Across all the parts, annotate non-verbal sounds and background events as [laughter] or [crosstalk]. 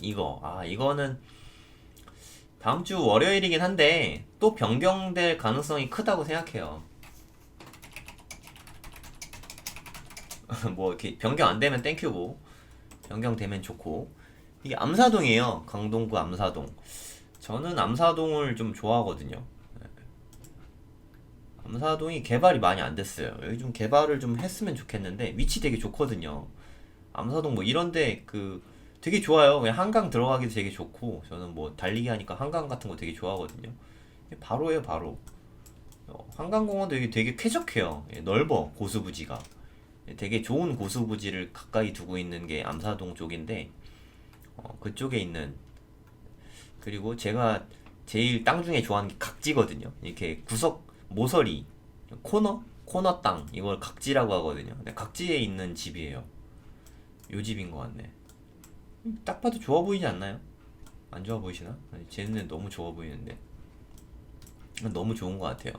이거 아 이거는 다음 주 월요일이긴 한데 또 변경될 가능성이 크다고 생각해요. [laughs] 뭐 이렇게 변경 안 되면 땡큐고 변경되면 좋고 이게 암사동이에요. 강동구 암사동. 저는 암사동을 좀 좋아하거든요. 네. 암사동이 개발이 많이 안 됐어요. 여기 좀 개발을 좀 했으면 좋겠는데 위치 되게 좋거든요. 암사동 뭐 이런데 그 되게 좋아요. 그냥 한강 들어가기도 되게 좋고 저는 뭐 달리기 하니까 한강 같은 거 되게 좋아하거든요. 바로예요, 바로. 어, 한강공원도 여기 되게 쾌적해요. 예, 넓어 고수부지가. 예, 되게 좋은 고수부지를 가까이 두고 있는 게 암사동 쪽인데 어, 그쪽에 있는 그리고 제가 제일 땅 중에 좋아하는 게 각지거든요. 이렇게 구석 모서리 코너 코너 땅 이걸 각지라고 하거든요. 근데 각지에 있는 집이에요. 요 집인 것 같네. 음, 딱 봐도 좋아 보이지 않나요? 안 좋아 보이시나? 쟤는 너무 좋아 보이는데. 너무 좋은 것 같아요.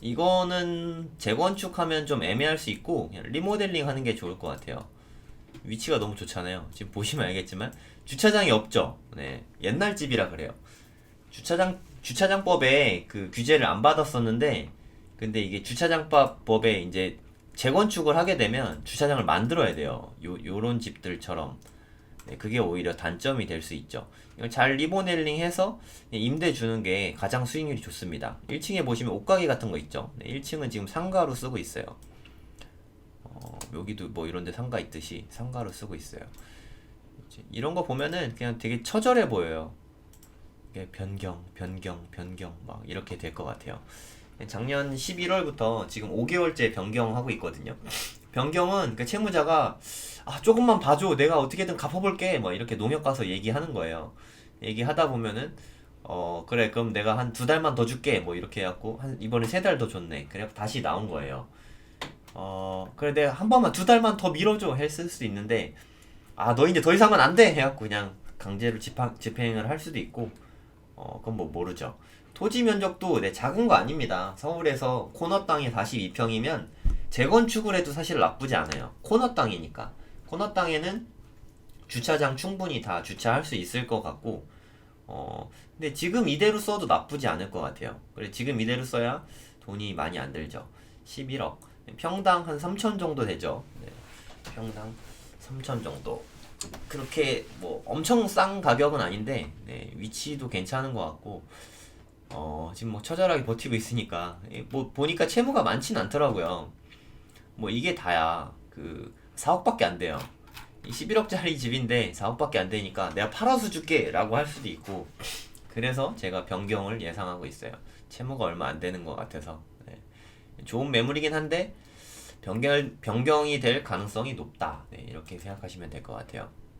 이거는 재건축하면 좀 애매할 수 있고 리모델링 하는 게 좋을 것 같아요. 위치가 너무 좋잖아요. 지금 보시면 알겠지만 주차장이 없죠. 네, 옛날 집이라 그래요. 주차장 주차장법에 그 규제를 안 받았었는데 근데 이게 주차장법에 이제 재건축을 하게 되면 주차장을 만들어야 돼요. 요 요런 집들처럼 네, 그게 오히려 단점이 될 수 있죠. 이걸 잘 리모델링 해서 임대 주는 게 가장 수익률이 좋습니다. 1층에 보시면 옷가게 같은 거 있죠. 네, 1층은 지금 상가로 쓰고 있어요. 어, 여기도 뭐 이런 데 상가 있듯이 상가로 쓰고 있어요. 이런 거 보면은 그냥 되게 처절해 보여요. 변경, 변경, 변경 막 이렇게 될 것 같아요. 작년 11월부터 지금 5개월째 변경하고 있거든요. 변경은 그 채무자가 아 조금만 봐줘 내가 어떻게든 갚아볼게 뭐 이렇게 농협 가서 얘기하는 거예요. 얘기하다 보면은 어 그래 그럼 내가 한 두 달만 더 줄게 뭐 이렇게 해갖고 한 이번에 세 달 더 줬네. 그래 다시 나온 거예요. 어 그래 내가 한 번만 두 달만 더 밀어줘 했을 수도 있는데 아 너 이제 더 이상은 안 돼 해갖고 그냥 강제로 집행, 집행을 할 수도 있고 어 그건 뭐 모르죠. 토지 면적도 네, 작은 거 아닙니다. 서울에서 코너 땅이 42평이면 재건축을 해도 사실 나쁘지 않아요. 코너 땅이니까. 코너 땅에는 주차장 충분히 다 주차할 수 있을 것 같고, 어, 근데 지금 이대로 써도 나쁘지 않을 것 같아요. 그래, 지금 이대로 써야 돈이 많이 안 들죠. 11억. 평당 한 3천 정도 되죠. 네, 평당 3천 정도. 그렇게 뭐 엄청 싼 가격은 아닌데, 네, 위치도 괜찮은 것 같고, 어, 지금 뭐 처절하게 버티고 있으니까, 예, 뭐 보니까 채무가 많진 않더라고요. 뭐 이게 다야. 그 4억밖에 안 돼요. 이 11억짜리 집인데 4억밖에 안 되니까 내가 팔아서 줄게 라고 할 수도 있고 그래서 제가 변경을 예상하고 있어요. 채무가 얼마 안 되는 것 같아서 네. 좋은 매물이긴 한데 변경, 변경이 될 가능성이 높다. 네, 이렇게 생각하시면 될 것 같아요.